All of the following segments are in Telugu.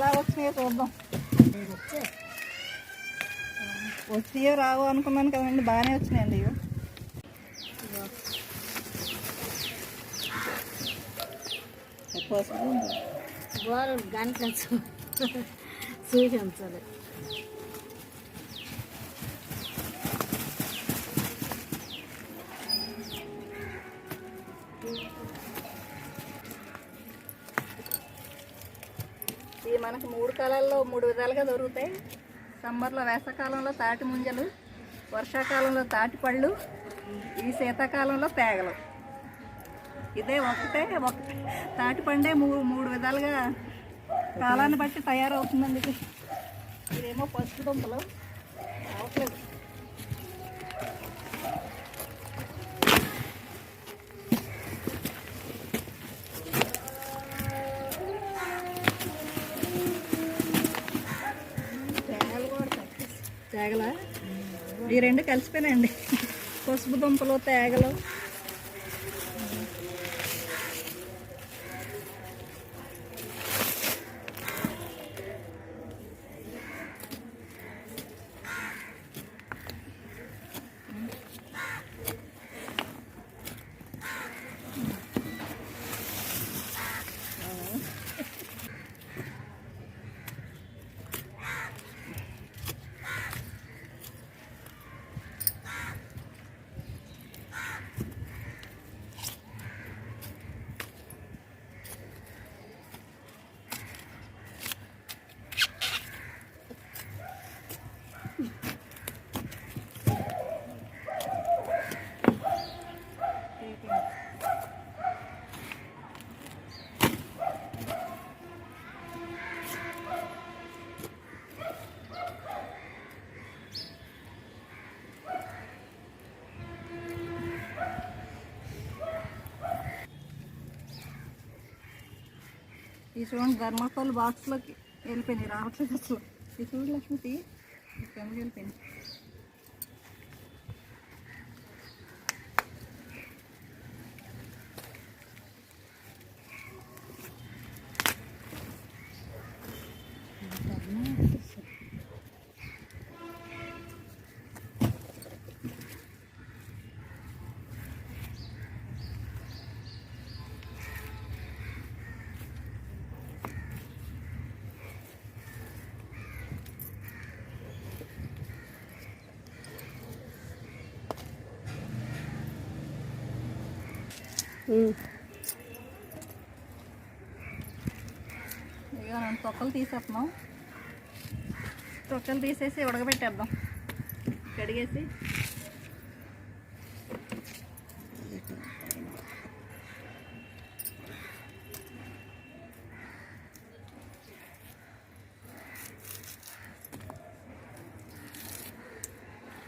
ఎలా వచ్చినాయో చూద్దాం. వచ్చాయో రావు అనుకున్నాను కదండి బాగానే వచ్చినాయండి ఇవి. గోరు గంట చూసాను ఉంచాలి మనకు మూడు కాలాల్లో మూడు విధాలుగా దొరుకుతాయి. సమ్మర్లో వేసవకాలంలో తాటి ముంజలు వర్షాకాలంలో తాటి పళ్ళు ఈ శీతాకాలంలో తేగలు ఇదే ఒకటే ఒక తాటి పండే మూడు మూడు విధాలుగా కాలాన్ని బట్టి తయారవుతుందండి. ఇదేమో పసుపు దుంపలు అవట్లేదు తేగల? ఈ రెండు కలిసిపోయినాయండి. పసుపు దుంపలు తేగలు. ఈ చూడండి ధర్మకోల్ బాక్స్లోకి వెళ్ళిపోయినాయి రావట్లేదు అసలు. ఈ చూడు లక్ష్మి ఫ్యామిలీ వెళ్ళిపోయినాయి ఇక మనం తొక్కలు తీసేస్తున్నాం. తొక్కలు తీసేసి ఉడకబెట్టేద్దాం. కడిగేసి.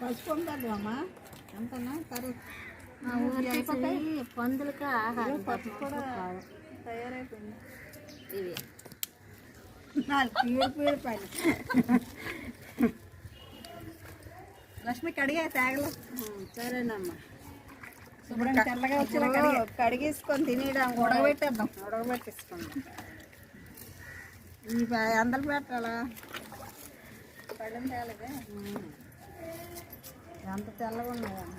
పసుపు ఉంటుంది అమ్మా? ఎంతన్నా? కరెక్ట్ మా ఊరికి పందులకి ఆహారం తయారైపోయింది. ఇవి. లక్ష్మి కడిగే తేగలు. సరేనమ్మా. శుభ్రంగా తెల్లగా వచ్చేలా కడిగే కడిగేసుకొని తినేయడం ఉడకబెట్టేద్దాం. ఉడకబెట్టేసుకోండి ఈ అందరు పెట్టాలా? పళ్ళెం తేలగా ఎంత తెల్లగా ఉన్నాయమ్మా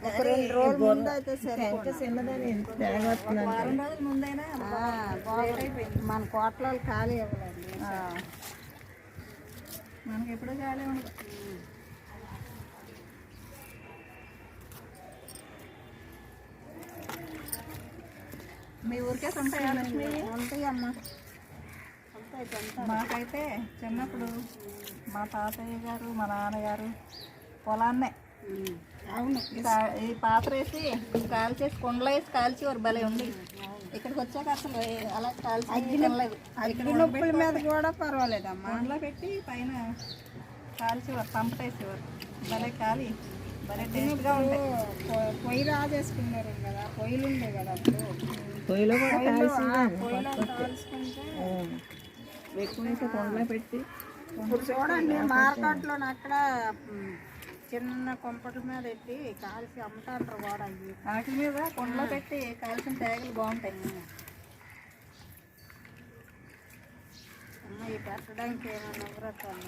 ఒక రెండు రోజుల ముందు అయితే వారం రోజుల ముందైనా మన కోట్లలో ఖాళీ ఇవ్వలేదు మనకి ఎప్పుడూ ఖాళీ ఉండదు మీ ఊరికే ఉంటాయా ఉంటాయమ్మా. ఉంటాయి మాకైతే చిన్నప్పుడు మా తాతయ్య గారు మా నాన్నగారు పొలాన్నే. అవును. ఈ పాత్ర వేసి కాల్చేసి కుండలో వేసి కాల్చేవారు భలే ఉంది ఇక్కడికి వచ్చాక అసలు అలా కాల్చి అగ్గి నొప్పుల మీద కూడా పర్వాలేదమ్మా. కుండలో పెట్టి పైన కాల్చేవారు పంపటేసేవారు భలే కాలి భలే టేస్ట్గా ఉంటాయి పొయ్యి రాజేసుకున్నారు కదా పొయ్యిలు ఉండే కదా అప్పుడు. పొయ్యిలో కూడా కాల్చుకుంటే ఎక్కువైతే కుండలో పెట్టి ఇప్పుడు చూడండి మార్కెట్లో అక్కడ చిన్న కొంపటి మీద పెట్టి కాల్చి అమ్ముతాంటారు కూడా అవి వాటి మీద కుండలో పెట్టి కాల్చిన తేగలు బాగుంటాయి. అమ్మ ఈ పెట్టడానికి ఏమన్నా వ్రతాలు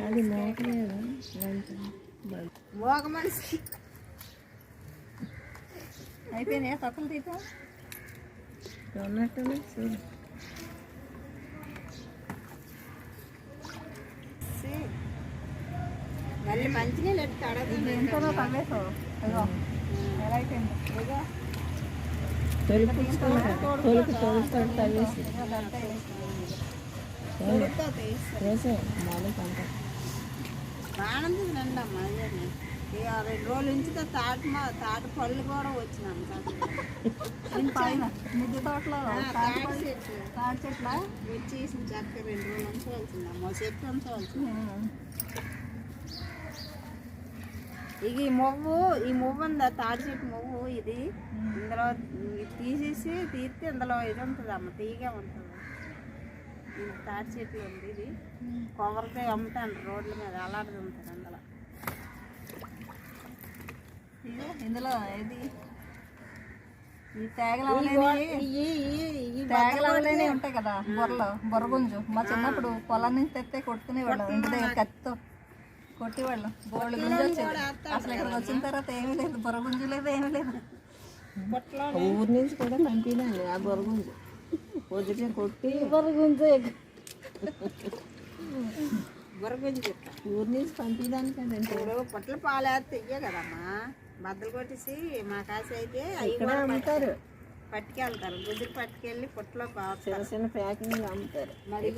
అది మోకలేదు. మోగ మనిషి అయిపోయినాయా తొక్కలు తీద్దాం ఉన్నట్టు చూడు మళ్ళీ మంచినీళ్ళు ఎట్టు ఇది కడగదు ఎంతలో తవ్వేసావు అయ్యో ఎలా అయిపోయింది ఇదిగో తొలిపించుకున్నా తొలికి తొలుస్తాడు తవ్వేసి అదంతా ఉడుకుతో తీస్తారు వేసే మామూలు పంట బాగుంది రండి అమ్మ అదే ఇక రెండు రోజుల నుంచి తాటి మా తాటి పళ్ళు కూడా వచ్చినాం పైన? మిద్దె తోటలో తాటి చెట్లు. తాటి చెట్ల? వచ్చేసి చక్క రెండు రోజులు ఉంచవలసిందమ్మ చెట్టు ఉంచవలసింది ఇక ఈ మొవ్వు ఈ మొవ్వు ఉందా? తాటి చెట్టు మొవ్వు ఇది. ఇందులో ఇది తీసేసి తీస్తే ఇందులో ఇది ఉంటుంది అమ్మ తీగే ఉంటుంది. తాటి చెట్లు ఉంది ఇది. కొబ్బరికాయ అమ్ముతాను రోడ్ల మీద అలాంటిది ఉంటుంది అందులో. ఇందులో ఇది ఈ తేగలు ఉంటాయి కదా బొర్రలు బొర్ర గుంజు మా చిన్నప్పుడు పొలం నుంచి తెస్తే కొట్టుకునేవాళ్ళం. ఇంటి దగ్గర కత్తితో కొట్టేవాళ్ళం. బోళ్ళు గుంజు వచ్చేది. అసలు ఇక్కడికి వచ్చిన తర్వాత ఏమీ లేదు. బొర్ర గుంజు లేదు ఏమీ లేదు. ఊరి నుంచి కూడా పంపినాను ఆ బొరుగుంజు పొద్దుటే కొట్టి బొరుగుంజు బుర్రగుంజి. చెట్టు ఊరి నుంచి అంటే ఇప్పుడు పొట్ల పాలు వేస్తే ఇయ్యే కదమ్మా. బద్దలు కొట్టేసి మా కాసి అయితే అవి కూడా అమ్ముతారు. పట్టుకెళ్తారు. గుజ్జులు పట్టుకెళ్ళి పొట్టులో చిన్న చిన్న ప్యాకింగ్ అమ్ముతారు. మరి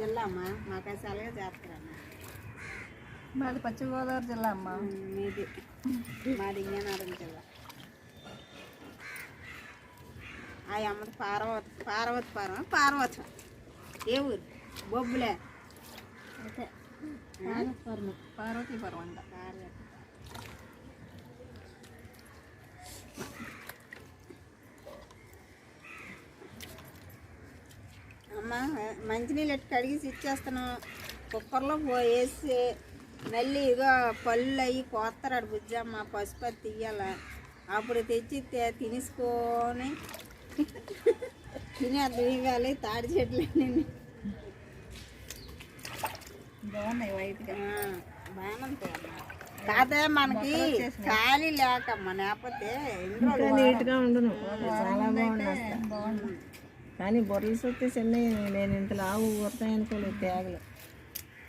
జిల్లా అమ్మ. మా కాసి అలాగే చేస్తారమ్మ. మాది పశ్చిమ గోదావరి జిల్లా అమ్మ. మీది. మాది ఇయ్యనారం జిల్లా. ఆ అమ్మది పార్వతి పార్వతి పార్వ పార్వతం. ఏ ఊరు? బొబ్బులే. పార్వతీపురం అంట పార్వతి అమ్మ మంచినీళ్ళు ఎట్టు కడిగేసి ఇచ్చేస్తాను. కుక్కర్లో పోయేసి మళ్ళీ ఇగో పళ్ళు అయ్యి కోస్తాడు బుజ్జమ్మ పసుపు అది తీయాల. అప్పుడు తెచ్చి తినేసుకొని తిని అది తీయాలి తాడి చెట్లు బాగున్నాయి వైట్గా కాదే మనకి ఖాళీ లేకమ్మా లేకపోతే నీట్గా ఉండను. చాలా. బాగుంది కానీ బొర్రలు సొత్తే చిన్న నేను ఇంత లావు ఊరుతాయి అనుకోలేదు తేగలు.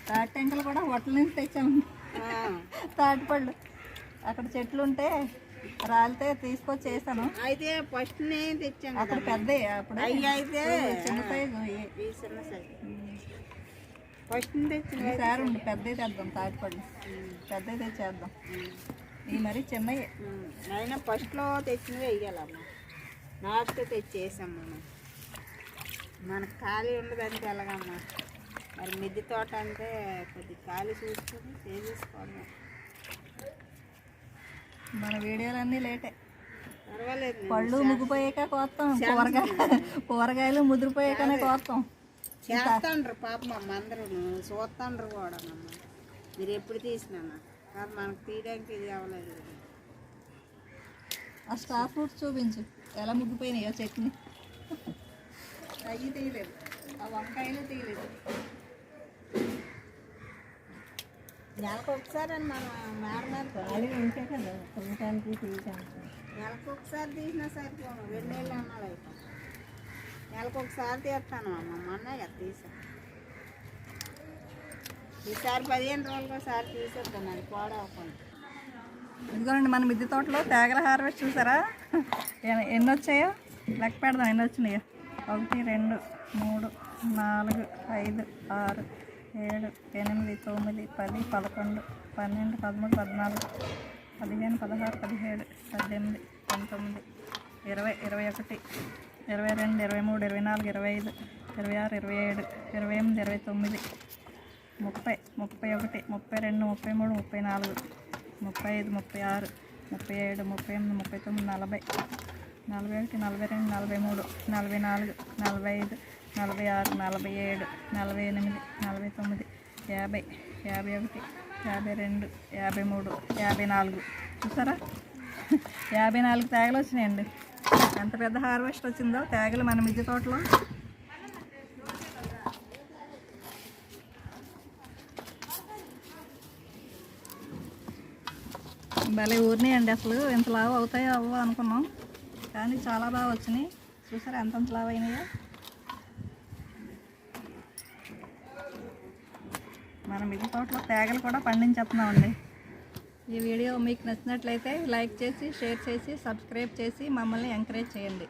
తాటి టెంకలు కూడా హోటల్ నుంచి తెచ్చాము. ఆ, తాటి పళ్ళు. అక్కడ చెట్లు ఉంటే రాలితే తీసుకొచ్చి వేసాను. అయితే ఫస్ట్ నేను తెచ్చాను అక్కడ పెద్ద అప్పుడు. అవి అయితే చిన్న సైజు చిన్న సైజు. ఫస్ట్ తెచ్చిన. ఈసారి ఉండి పెద్దవి తెద్దాం తాటి పళ్ళు. పెద్దవి తెచ్చేద్దాం. ఈ మరి చిన్నవి. అయినా ఫస్ట్లో తెచ్చినవి వేయాలమ్మా. లాస్ట్ తెచ్చేసాం మనం. మనకు ఖాళీ ఉండదంటే ఎలాగమ్మా? మరి మిద్దె తోట అంటే కొద్ది ఖాళీ చూసుకొని చేసేసుకోవడం మన వీడియోలన్నీ లేటే. పర్వాలేదు పళ్ళు ముగ్గిపోయాక కోస్తాం కూరగాయ కూరగాయలు ముదిరిపోయాకనే కోస్తాం చేస్తాండ్రు పాపం అమ్మ అందరూ చూస్తాండ్రు కూడా అమ్మ. మీరు ఎప్పుడు తీసినా కాదు మనకు తీయడానికి ఇది అవ్వలేదు. ఆ స్టార్ ఫ్రూట్స్ చూపించు. ఎలా ముగ్గిపోయినాయో చట్నీ. అవి తీయలేదు. ఆ వంకాయలు తీయలేదు. నెలకు ఒకసారి అని మనం మేడ ఖాళీ ఉంటే కదా కొనటానికి తీయటానికి. నెలకు ఒకసారి తీసినా సరిపోను. రెండు నెలలు అన్నాడు అయిపోయి నెలకు ఒకసారి తీస్తాను అమ్మ. మొన్న కదా తీసాను ఈసారి పదిహేను రోజులకు ఒకసారి తీసేద్దాం అది పోడవకుండా ఇదిగోండి మన మిద్దె తోటలో తేగల హార్వెస్ట్ చూసారా? ఎన్ని వచ్చాయో లెక్క పెడదాం ఎన్ని వచ్చినాయో ఒకటి రెండు మూడు నాలుగు ఐదు ఆరు ఏడు ఎనిమిది తొమ్మిది పది పదకొండు పన్నెండు పదమూడు పద్నాలుగు పదిహేను పదహారు పదిహేడు పద్దెనిమిది పంతొమ్మిది ఇరవై ఇరవై ఒకటి ఇరవై రెండు ఇరవై మూడు ఇరవై నాలుగు ఇరవై ఐదు ఇరవై ఆరు ఇరవై ఏడు ఇరవై ఎనిమిది ఇరవై తొమ్మిది ముప్పై ముప్పై ఒకటి ముప్పై రెండు ముప్పై మూడు ముప్పై నాలుగు ముప్పై ఐదు ముప్పై ఆరు ముప్పై ఏడు ముప్పై ఎనిమిది ముప్పై తొమ్మిది నలభై నలభై ఒకటి నలభై రెండు నలభై మూడు నలభై నాలుగు నలభై ఐదు నలభై ఆరు నలభై ఏడు నలభై ఎనిమిది నలభై తొమ్మిది యాభై యాభై ఒకటి యాభై రెండు యాభై మూడు యాభై నాలుగు చూసారా? యాభై నాలుగు తేగలు వచ్చినాయండి. ఎంత పెద్ద హార్వెస్ట్ వచ్చిందో తేగలు మన మిద్దె తోటలో. భలే ఊరినాయండి అసలు. ఇంత లావు అవుతాయో అవ్వో అనుకున్నాం. కానీ చాలా బాగా వచ్చినాయి. చూసారా ఎంత లావు అయినాయో? మన మిగతా తోటలో తేగలు కూడా పండించేస్తున్నామండి. ఈ వీడియో మీకు నచ్చినట్లయితే లైక్ చేసి షేర్ చేసి సబ్స్క్రైబ్ చేసి మమ్మల్ని ఎంకరేజ్ చేయండి.